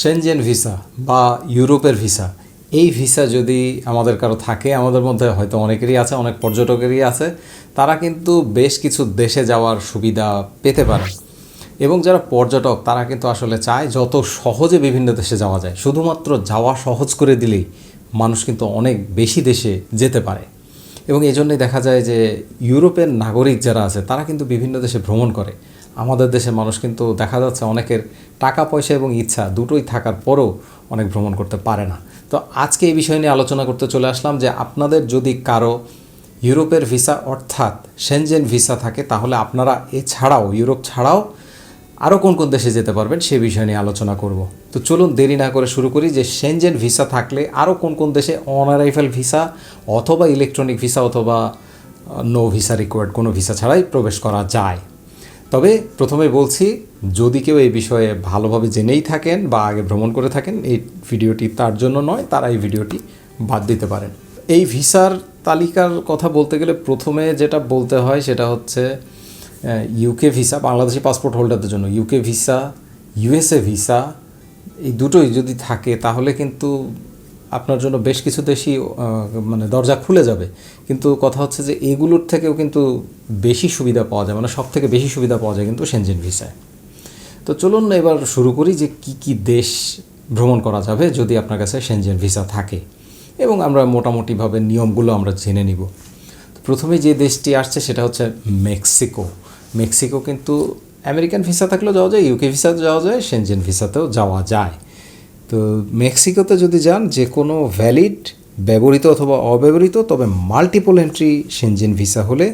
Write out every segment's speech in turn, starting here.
Shenzhen visa বা ইউরোপের visa এই ভিসা যদি আমাদের কারও থাকে, আমাদের মধ্যে হয়তো অনেকেরই আছে, অনেক পর্যটকেরই আছে, তারা কিন্তু বেশ কিছু দেশে যাওয়ার সুবিধা পেতে পারে। এবং যারা পর্যটক, তারা কিন্তু আসলে চায় যত সহজে বিভিন্ন দেশে যাওয়া যায়। শুধুমাত্র যাওয়া সহজ করে দিলেই মানুষ কিন্তু অনেক বেশি দেশে যেতে পারে। এবং এই জন্যই দেখা যায় যে ইউরোপের নাগরিক যারা আছে, তারা কিন্তু বিভিন্ন দেশে ভ্রমণ করে। আমাদের দেশের মানুষ কিন্তু দেখা যাচ্ছে অনেকের টাকা, পয়সা এবং ইচ্ছা দুটোই থাকার পরও অনেক ভ্রমণ করতে পারে না। তো আজকে এই বিষয় নিয়ে আলোচনা করতে চলে আসলাম যে আপনাদের যদি কারও ইউরোপের ভিসা অর্থাৎ সেনজেন ভিসা থাকে, তাহলে আপনারা এছাড়াও ইউরোপ ছাড়াও আরও কোন কোন দেশে যেতে পারবেন সে বিষয় নিয়ে আলোচনা করব। তো চলুন দেরি না করে শুরু করি যে সেনজেন ভিসা থাকলে আরও কোন কোন দেশে অন অ্যারাইভাল ভিসা অথবা ইলেকট্রনিক ভিসা অথবা নো ভিসা রিকোয়ার্ড কোনো ভিসা ছাড়াই প্রবেশ করা যায়। তবে প্রথমে বলছি, যদি কেউ এই বিষয়ে ভালোভাবে জেনেই থাকেন বা আগে ভ্রমণ করে থাকেন, এই ভিডিওটি তার জন্য নয়, তারা এই ভিডিওটি বাদ দিতে পারেন। এই ভিসার তালিকার কথা বলতে গেলে প্রথমে যেটা বলতে হয় সেটা হচ্ছে ইউকে ভিসা বাংলাদেশি পাসপোর্ট হোল্ডারদের জন্য ইউকে ভিসা ইউএসএ ভিসা এই দুটোই যদি থাকে, তাহলে কিন্তু আপনার জন্য বেশ কিছু দেশই মানে দরজা খুলে যাবে। কিন্তু কথা হচ্ছে যে, এগুলোর থেকেও কিন্তু বেশি সুবিধা পাওয়া যায় মানে সব থেকে বেশি সুবিধা পাওয়া যায় কিন্তু সেনজেন ভিসায় তো চলুন না এবার শুরু করি যে, কি কি দেশ ভ্রমণ করা যাবে যদি আপনার কাছে সেনজেন ভিসা থাকে। এবং আমরা মোটামুটিভাবে নিয়মগুলো আমরা জেনে নিব। প্রথমে যে দেশটি আসছে, সেটা হচ্ছে মেক্সিকো মেক্সিকো কিন্তু আমেরিকান ভিসা থাকলেও যাওয়া যায়, ইউকে ভিসাতে যাওয়া যায় সেনজেন ভিসাতেও যাওয়া যায়। তো মেক্সিকোতে যদি যান, যে কোনো ভ্যালিড ব্যবহৃত অথবা অব্যবহৃত, তবে মাল্টিপল এন্ট্রি সেনজেন ভিসা হলে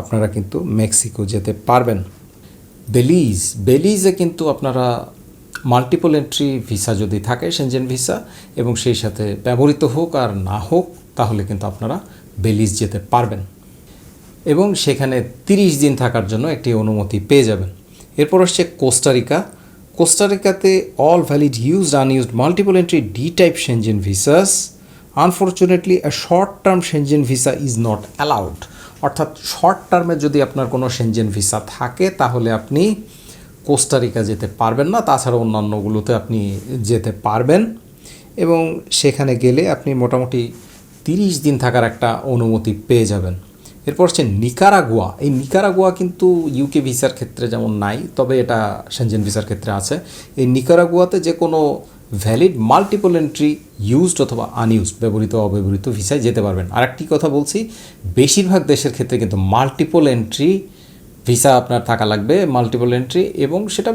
আপনারা কিন্তু মেক্সিকো যেতে পারবেন। বেলিজ বেলিজে কিন্তু আপনারা মাল্টিপল এন্ট্রি ভিসা যদি থাকে সেনজেন ভিসা, এবং সেই সাথে ব্যবহৃত হোক আর না হোক, তাহলে কিন্তু আপনারা বেলিজ যেতে পারবেন। এবং সেখানে তিরিশ দিন থাকার জন্য একটি অনুমতি পেয়ে যাবেন। এরপর আসছে Costa Rica কোস্টারিকাতে all valid used unused multiple entry D type Schengen visas unfortunately a short term Schengen visa is not allowed অর্থাৎ শর্ট টার্মে যদি আপনার কোনো সেনজেন ভিসা থাকে, তাহলে আপনি কোস্টারিকা যেতে পারবেন না। তাছাড়া অন্যান্যগুলোতে আপনি যেতে পারবেন। এবং সেখানে গেলে আপনি মোটামুটি তিরিশ দিন থাকার একটা অনুমতি পেয়ে যাবেন। এরপর হচ্ছে নিকারাগুয়া। এই নিকারাগুয়া কিন্তু ইউকে ভিসার ক্ষেত্রে যেমন নাই, তবে এটা সেনজেন ভিসার ক্ষেত্রে আছে। এই নিকারাগুয়াতে যে কোনো ভ্যালিড মাল্টিপল এন্ট্রি ইউজড অথবা আনইউজড ব্যবহৃত, অব্যবহৃত ভিসায় যেতে পারবেন। আরেকটি কথা বলছি, বেশিরভাগ দেশের ক্ষেত্রে কিন্তু মাল্টিপল এন্ট্রি ভিসা আপনার থাকা লাগবে মাল্টিপল এন্ট্রি এবং সেটা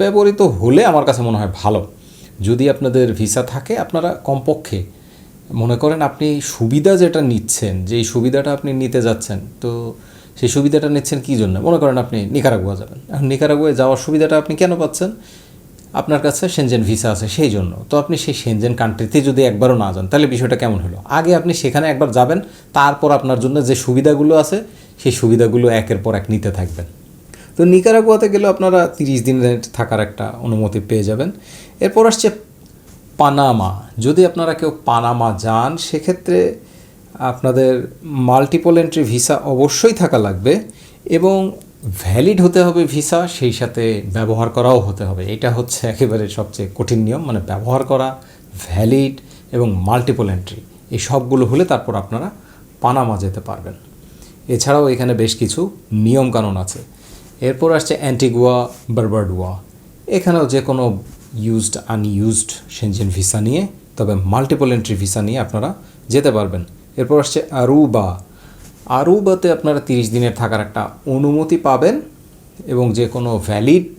ব্যবহৃত হলে আমার কাছে মনে হয় ভালো। যদি আপনাদের ভিসা থাকে, আপনারা কমপক্ষে মনে করেন আপনি সুবিধা যেটা নিচ্ছেন যে এই সুবিধাটা আপনি নিতে যাচ্ছেন, তো সেই সুবিধাটা নিচ্ছেন কী জন্য? মনে করেন আপনি নিকারাগুয়া যাবেন। এখন নিকারাগুয়ায় যাওয়ার সুবিধাটা আপনি কেন পাচ্ছেন? আপনার কাছে সেনজেন ভিসা আছে সেই জন্য। তো আপনি সেই সেনজেন কান্ট্রিতে যদি একবারও না যান, তাহলে বিষয়টা কেমন হলো? আগে আপনি সেখানে একবার যাবেন, তারপর আপনার জন্য যে সুবিধাগুলো আছে, সেই সুবিধাগুলো একের পর এক নিতে থাকবেন। তো নিকারাগুয়াতে গেলে আপনারা তিরিশ দিনের থাকার একটা অনুমতি পেয়ে যাবেন। এরপর আসছে পানামা। যদি আপনারা কেউ পানামা যান, সেক্ষেত্রে আপনাদের মাল্টিপল এন্ট্রি ভিসা অবশ্যই থাকা লাগবে এবং ভ্যালিড হতে হবে ভিসা সেই সাথে ব্যবহার করাও হতে হবে। এটা হচ্ছে একেবারে সবচেয়ে কঠিন নিয়ম মানে ব্যবহার করা ভ্যালিড এবং মাল্টিপল এন্ট্রি এই সবগুলো হলে তারপর আপনারা পানামা যেতে পারবেন। এছাড়াও এখানে বেশ কিছু নিয়মকানুন আছে। এরপর আসছে অ্যান্টিগুয়া বারবারডুয়া এখানেও যে কোনো ইউজড আনইউজড সেনজেন ভিসা নিয়ে, তবে মাল্টিপল এন্ট্রি ভিসা নিয়ে আপনারা যেতে পারবেন। এরপর আসছে আরুবা আরুবাতে আপনারা তিরিশ দিনের থাকার একটা অনুমতি পাবেন এবং যে কোনো valid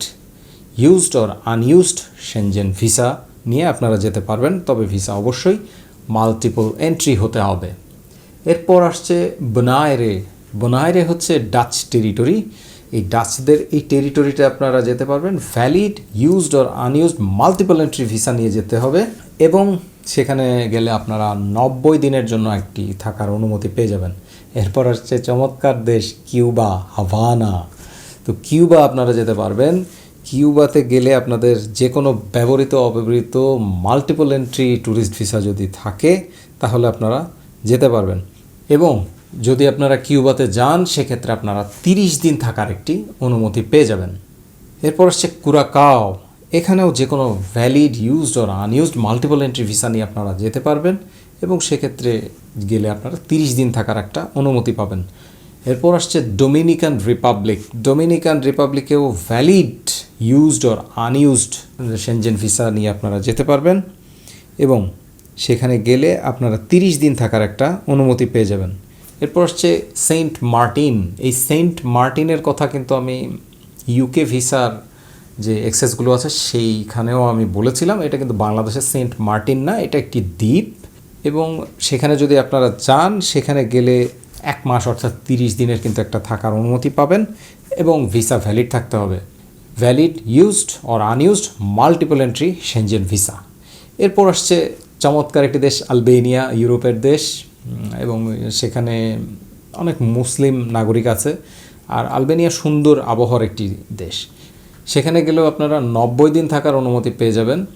used or unused Schengen visa নিয়ে আপনারা যেতে পারবেন, তবে ভিসা অবশ্যই মাল্টিপল এন্ট্রি হতে হবে। এরপর আসছে বনায়রে বনায়রে হচ্ছে ডাচ টেরিটরি এই ডাচদের এই টেরিটরিতে আপনারা যেতে পারবেন। Valid used or unused multiple entry visa নিয়ে যেতে হবে এবং সেখানে গেলে আপনারা নব্বই দিনের জন্য একটি থাকার অনুমতি পেয়ে যাবেন। এরপর আসছে চমৎকার দেশ কিউবা, হাভানা। তো কিউবা আপনারা যেতে পারবেন। কিউবাতে গেলে আপনাদের যে কোনো ব্যবহৃত, অব্যবহৃত মাল্টিপল এন্ট্রি ট্যুরিস্ট ভিসা যদি থাকে, তাহলে আপনারা যেতে পারবেন। এবং যদি আপনারা কিউবাতে যান, সেক্ষেত্রে আপনারা তিরিশ দিন থাকার একটি অনুমতি পেয়ে যাবেন। এরপর আসছে কুরাকাও। এখানেও যে কোনো valid used or unused multiple entry visa নিয়ে আপনারা যেতে পারবেন এবং সেক্ষেত্রে গেলে আপনারা তিরিশ দিন থাকার একটা অনুমতি পাবেন। এরপর আসছে Dominican Republic Dominican রিপাবলিকেও valid used or unused Schengen visa নিয়ে আপনারা যেতে পারবেন এবং সেখানে গেলে আপনারা তিরিশ দিন থাকার একটা অনুমতি পেয়ে যাবেন। এরপর আসছে সেন্ট মার্টিন এই সেন্ট মার্টিনের কথা কিন্তু আমি ইউকে ভিসার যে এক্সেসগুলো আছে, সেইখানেও আমি বলেছিলাম। এটা কিন্তু বাংলাদেশের সেন্ট মার্টিন না, এটা একটি দ্বীপ। এবং সেখানে যদি আপনারা যান, সেখানে গেলে এক মাস অর্থাৎ তিরিশ দিনের কিন্তু একটা থাকার অনুমতি পাবেন এবং ভিসা ভ্যালিড থাকতে হবে। Valid used or unused multiple entry Schengen visa. এরপর আসছে চমৎকার একটি দেশ, আলবেনিয়া, ইউরোপের দেশ। এবং সেখানে অনেক মুসলিম নাগরিক আছে। আর আলবেনিয়া সুন্দর আবহাওয়ার একটি দেশ। সেখানে গেলেও আপনারা নব্বই দিন থাকার অনুমতি পেয়ে যাবেন।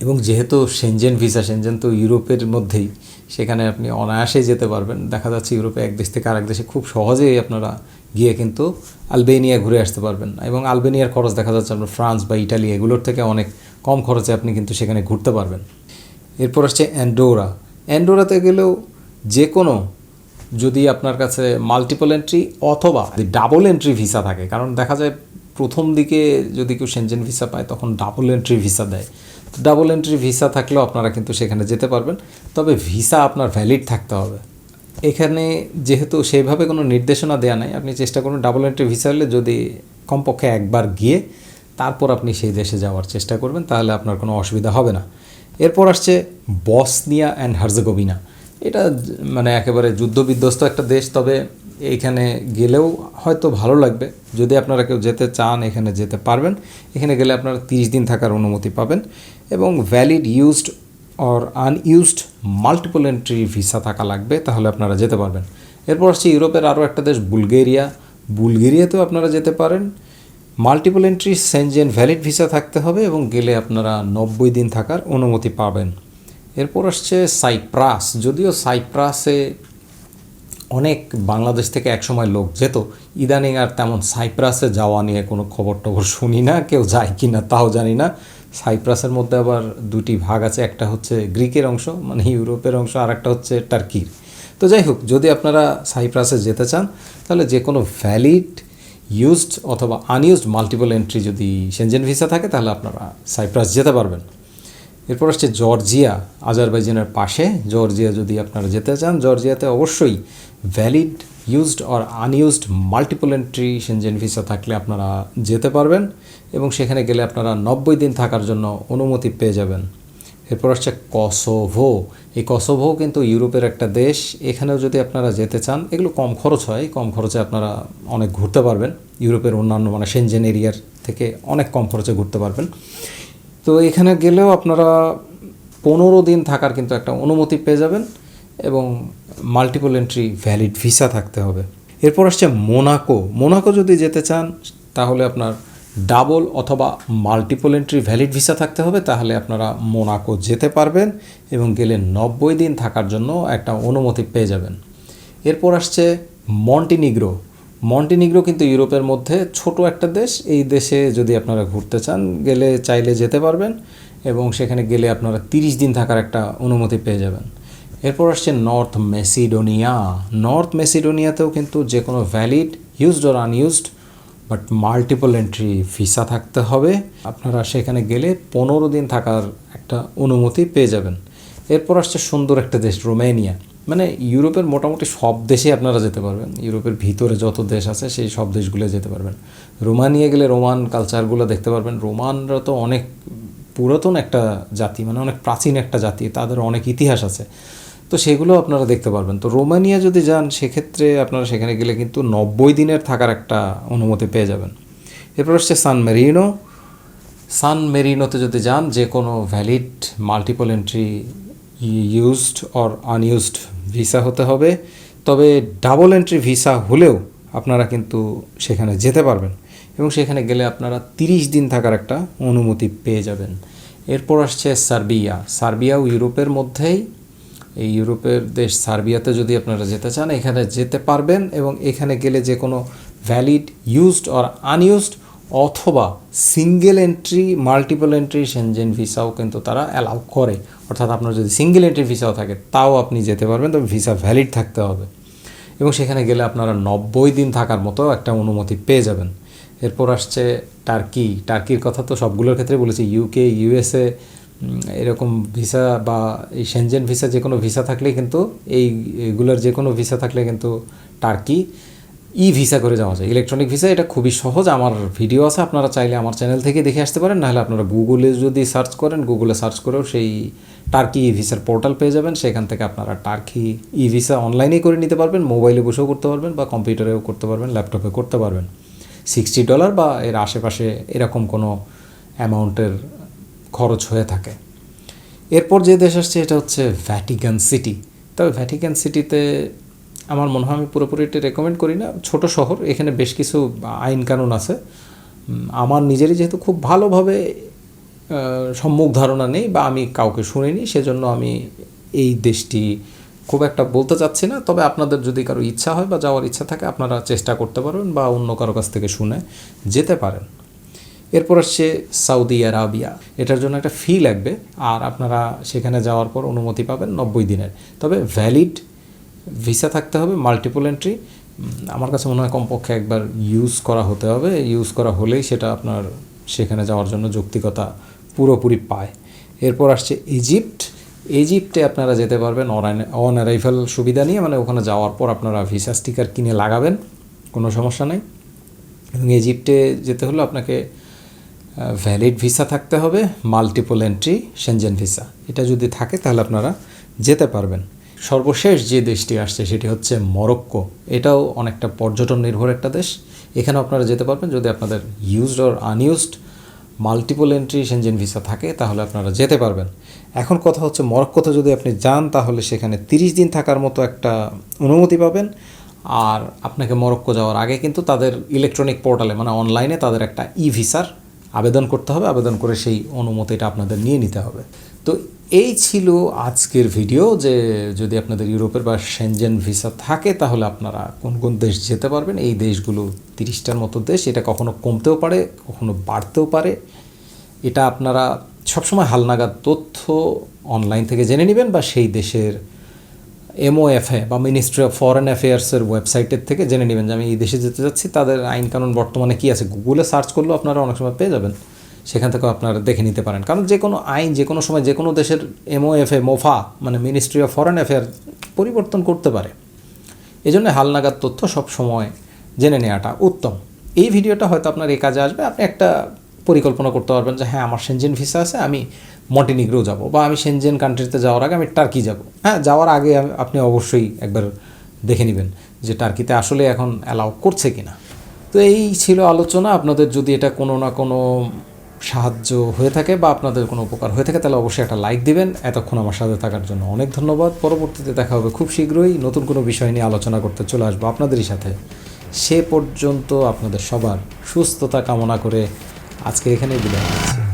এবং যেহেতু সেনজেন ভিসা সেনজেন তো ইউরোপের মধ্যেই, সেখানে আপনি অনায়াসেই যেতে পারবেন। দেখা যাচ্ছে ইউরোপে এক দেশ থেকে আরেক দেশে খুব সহজেই আপনারা গিয়ে কিন্তু আলবেনিয়া ঘুরে আসতে পারবেন। এবং আলবেনিয়ার খরচ দেখা যাচ্ছে আপনার ফ্রান্স বা ইটালি এগুলোর থেকে অনেক কম খরচে আপনি কিন্তু সেখানে ঘুরতে পারবেন। এরপর আসছে অ্যান্ডোরা। অ্যান্ডোরাতে গেলেও যে কোনো যদি আপনার কাছে মাল্টিপল এন্ট্রি অথবা ডাবল এন্ট্রি ভিসা থাকে, কারণ দেখা যায় প্রথম দিকে যদি কেউ সেনজেন ভিসা পায়, তখন ডাবল এন্ট্রি ভিসা দেয়। তো ডাবল এন্ট্রি ভিসা থাকলেও আপনারা কিন্তু সেখানে যেতে পারবেন। তবে ভিসা আপনার ভ্যালিড থাকতে হবে। এখানে যেহেতু সেইভাবে কোনো নির্দেশনা দেওয়া নাই, আপনি চেষ্টা করুন ডাবল এন্ট্রি ভিসা হলে যদি কমপক্ষে একবার গিয়ে তারপর আপনি সেই দেশে যাওয়ার চেষ্টা করবেন, তাহলে আপনার কোনো অসুবিধা হবে না। এরপর আসছে বসনিয়া অ্যান্ড হার্জেগোভিনা এটা মানে একেবারে যুদ্ধবিধ্বস্ত একটা দেশ, তবে এখানে গেলেও হয়তো ভালো লাগবে। যদি আপনারা কেউ যেতে চান, এখানে যেতে পারবেন। এখানে গেলে আপনারা তিরিশ দিন থাকার অনুমতি পাবেন এবং valid used or unused multiple entry visa থাকা লাগবে, তাহলে আপনারা যেতে পারবেন। এরপর আসছে ইউরোপের আরও একটা দেশ, বুলগেরিয়া। বুলগেরিয়াতেও আপনারা যেতে পারেন। Multiple entry Schengen valid visa থাকতে হবে এবং গেলে আপনারা নব্বই দিন থাকার অনুমতি পাবেন। এরপর আসছে সাইপ্রাস। যদিও সাইপ্রাসে অনেক বাংলাদেশ থেকে একসময় লোক যেত, ইদানিং আর তেমন সাইপ্রাসে যাওয়া নিয়ে কোনো খবর টবর শুনি না, কেউ যায় কি না তাও জানি না। সাইপ্রাসের মধ্যে আবার দুটি ভাগ আছে, একটা হচ্ছে গ্রিকের অংশ মানে ইউরোপের অংশ, আর একটা হচ্ছে টার্কির। তো যাই হোক, যদি আপনারা সাইপ্রাসে যেতে চান, তাহলে যে কোনো ভ্যালিড, ইউজড অথবা আনইউজড মাল্টিপল এন্ট্রি যদি সেনজেন ভিসা থাকে, তাহলে আপনারা সাইপ্রাস যেতে পারবেন। এরপর আসছে জর্জিয়া, আজারবাইজানের পাশে। জর্জিয়া যদি আপনারা যেতে চান, জর্জিয়াতে অবশ্যই valid used or unused multiple entry Schengen visa থাকলে আপনারা যেতে পারবেন এবং সেখানে গেলে আপনারা নব্বই দিন থাকার জন্য অনুমতি পেয়ে যাবেন। এরপর আসছে কসোভো। এই কসোভো কিন্তু ইউরোপের একটা দেশ। এখানেও যদি আপনারা যেতে চান, এগুলো কম খরচ হয়। কম খরচে আপনারা অনেক ঘুরতে পারবেন। ইউরোপের অন্যান্য মানে সেনজেন এরিয়ার থেকে অনেক কম খরচে ঘুরতে পারবেন। তো এখানে গেলেও আপনারা পনেরো দিন থাকার কিন্তু একটা অনুমতি পেয়ে যাবেন এবং মাল্টিপল এন্ট্রি ভ্যালিড ভিসা থাকতে হবে। এরপর আসছে মোনাকো মোনাকো যদি যেতে চান, তাহলে আপনার ডাবল অথবা মাল্টিপল এন্ট্রি ভ্যালিড ভিসা থাকতে হবে, তাহলে আপনারা মোনাকো যেতে পারবেন এবং গেলে নব্বই দিন থাকার জন্য একটা অনুমতি পেয়ে যাবেন। এরপর আসছে মন্টিনিগ্রো মন্টিনিগ্রো কিন্তু ইউরোপের মধ্যে ছোট একটা দেশ। এই দেশে যদি আপনারা ঘুরতে চান, গেলে চাইলে যেতে পারবেন এবং সেখানে গেলে আপনারা তিরিশ দিন থাকার একটা অনুমতি পেয়ে যাবেন। এরপর আসছে নর্থ মেসিডোনিয়া। নর্থ মেসিডোনিয়াতেও কিন্তু যে কোনো valid used or unused but multiple entry visa থাকতে হবে। আপনারা সেখানে গেলে পনেরো দিন থাকার একটা অনুমতি পেয়ে যাবেন। এরপর আসছে সুন্দর একটা দেশ, রোমেনিয়া। মানে ইউরোপের মোটামুটি সব দেশে আপনারা যেতে পারবেন। ইউরোপের ভিতরে যত দেশ আছে, সেই সব দেশগুলো যেতে পারবেন। রোমানিয়া গেলে রোমান কালচারগুলো দেখতে পারবেন। রোমানরা তো অনেক পুরাতন একটা জাতি মানে অনেক প্রাচীন একটা জাতি, তাদের অনেক ইতিহাস আছে। তো সেগুলো আপনারা দেখতে পারবেন। তো রোমানিয়া যদি যান, সেক্ষেত্রে আপনারা সেখানে গেলে কিন্তু নব্বই দিনের থাকার একটা অনুমতি পেয়ে যাবেন। এরপর হচ্ছে সান মেরিনো সান মেরিনোতে যদি যান যে কোনো valid multiple entry used or unused visa হতে হবে। তবে ডাবল এন্ট্রি ভিসা হলেও আপনারা কিন্তু সেখানে যেতে পারবেন এবং সেখানে গেলে আপনারা তিরিশ দিন থাকার একটা অনুমতি পেয়ে যাবেন। এরপর আসছে সার্বিয়া। সার্বিয়াও ইউরোপের মধ্যেই এই ইউরোপের দেশ সার্বিয়াতে যদি আপনারা যেতে চান, এখানে যেতে পারবেন এবং এখানে গেলে যে কোনো ভ্যালিড ইউজড অর আনইউজড অথবা single entry multiple entry Schengen ভিসাও কিন্তু তারা অ্যালাউ করে। অর্থাৎ আপনার যদি সিঙ্গেল এন্ট্রি ভিসাও থাকে, তাও আপনি যেতে পারবেন, তবে ভিসা ভ্যালিড থাকতে হবে। এবং সেখানে গেলে আপনারা নব্বই দিন থাকার মতো একটা অনুমতি পেয়ে যাবেন। এরপর আসছে টার্কি টার্কির কথা তো সবগুলোর ক্ষেত্রে বলেছি। ইউকে ইউএসএ এরকম ভিসা বা এই সেনজেন ভিসা যে কোনো ভিসা থাকলে কিন্তু এই, এগুলোর যে কোনো ভিসা থাকলে কিন্তু টার্কি ই ভিসা করে যাওয়া যায়। ইলেকট্রনিক ভিসা, এটা খুবই সহজ। আমার ভিডিও আছে, আপনারা চাইলে আমার চ্যানেল থেকে দেখে আসতে পারেন। নাহলে আপনারা গুগলে যদি সার্চ করেন গুগলে সার্চ করেও সেই টার্কি ই ভিসার পোর্টাল পেয়ে যাবেন। সেখান থেকে আপনারা টার্কি ই ভিসা অনলাইনেই করে নিতে পারবেন। মোবাইলে বসেও করতে পারবেন বা কম্পিউটারেও করতে পারবেন, ল্যাপটপে করতে পারবেন। সিক্সটি ডলার বা এর আশেপাশে এরকম কোনো অ্যামাউন্টের খরচ হয়ে থাকে। এরপর যে দেশ আসছে, এটা হচ্ছে ভ্যাটিকান সিটি তবে ভ্যাটিকান সিটিতে আমার মনে হয় আমি পুরোপুরি এটা রেকমেন্ড করি না। ছোট শহর, এখানে বেশ কিছু আইন কানুন আছে। আমার নিজেরই যেহেতু খুব ভালোভাবে সম্মুখ ধারণা নেই বা আমি কাউকে শুনিনি, সেজন্য আমি এই দেশটি খুব একটা বলতে চাচ্ছি না। তবে আপনাদের যদি কারও ইচ্ছা হয় বা যাওয়ার ইচ্ছা থাকে, আপনারা চেষ্টা করতে পারেন বা অন্য কারও কাছ থেকে শুনে যেতে পারেন। এরপর আসছে সৌদি আরাবিয়া। এটার জন্য একটা ফি লাগবে, আর আপনারা সেখানে যাওয়ার পর অনুমতি পাবেন নব্বই দিনের। তবে ভ্যালিড ভিসা থাকতে হবে মাল্টিপল এন্ট্রি আমার কাছে মনে হয় কমপক্ষে একবার ইউজ করা হতে হবে। ইউজ করা হলেই সেটা আপনার সেখানে যাওয়ার জন্য যৌক্তিকতা পুরোপুরি পায়। এরপর আসছে ইজিপ্ট ইজিপ্টে আপনারা যেতে পারবেন অন অ্যারাইভাল সুবিধা নিয়ে মানে ওখানে যাওয়ার পর আপনারা ভিসা স্টিকার কিনে লাগাবেন, কোনো সমস্যা নেই। এবং ইজিপ্টে যেতে হলে আপনাকে ভ্যালিড ভিসা থাকতে হবে মাল্টিপল এন্ট্রি সেনজেন ভিসা এটা যদি থাকে তাহলে আপনারা যেতে পারবেন। সর্বশেষ যে দেশটি আসছে সেটি হচ্ছে মরক্কো। এটাও অনেকটা পর্যটন নির্ভর একটা দেশ। এখানে আপনারা যেতে পারবেন যদি আপনাদের used or unused multiple entry Schengen visa থাকে, তাহলে আপনারা যেতে পারবেন। এখন কথা হচ্ছে মরক্কোতে যদি আপনি যান, তাহলে সেখানে তিরিশ দিন থাকার মতো একটা অনুমতি পাবেন। আর আপনাকে মরক্কো যাওয়ার আগে কিন্তু তাদের ইলেকট্রনিক পোর্টালে মানে অনলাইনে তাদের একটা ই ভিসার আবেদন করতে হবে। আবেদন করে সেই অনুমতিটা আপনাদের নিয়ে নিতে হবে। তো এই ছিল আজকের ভিডিও যে যদি আপনাদের ইউরোপের বা সেনজেন ভিসা থাকে, তাহলে আপনারা কোন কোন দেশ যেতে পারবেন? এই দেশগুলো তিরিশটার মতো দেশ, এটা কখনো কমতেও পারে, কখনো বাড়তেও পারে। এটা আপনারা সবসময় হালনাগাদ তথ্য অনলাইন থেকে জেনে নেবেন বা সেই দেশের এমওএফএ বা মিনিস্ট্রি অফ ফরেন অ্যাফেয়ার্সের ওয়েবসাইটের থেকে জেনে নেবেন যে আমি এই দেশে যেতে যাচ্ছি, তাদের আইন কানুন বর্তমানে কী আছে? গুগলে সার্চ করলেও আপনারা অনেক সময় পেয়ে যাবেন। সেখান থেকেও আপনারা দেখে নিতে পারেন। কারণ যে কোনো আইন, যে কোনো সময়, যে কোনো দেশের এমওএফএ মোফা মানে মিনিস্ট্রি অফ ফরেন অ্যাফেয়ার পরিবর্তন করতে পারে। এই জন্য হালনাগাদ তথ্য সব সময় জেনে নেওয়াটা উত্তম। এই ভিডিওটা হয়তো আপনার এই কাজে আসবে। আপনি একটা পরিকল্পনা করতে পারবেন যে হ্যাঁ আমার সেনজেন ভিসা আছে, আমি মন্টিনিগ্রো যাব বা আমি সেনজেন কান্ট্রিতে যাওয়ার আগে আমি টার্কি যাব। হ্যাঁ যাওয়ার আগে আপনি অবশ্যই একবার দেখে নেবেন যে টার্কিতে আসলে এখন অ্যালাউ করছে কিনা। তো এই ছিল আলোচনা। আপনাদের যদি এটা কোনো না কোনো সাহায্য হয়ে থাকে বা আপনাদের কোনো উপকার হয়ে থাকে, তাহলে অবশ্যই একটা লাইক দিবেন। এতক্ষণ আমার সাথে থাকার জন্য অনেক ধন্যবাদ। পরবর্তীতে দেখা হবে খুব শীঘ্রই নতুন কোনো বিষয় নিয়ে আলোচনা করতে চলে আসব আপনাদেরই সাথে। সে পর্যন্ত আপনাদের সবার সুস্থতা কামনা করে আজকে এখানেই বিদায় নিচ্ছি।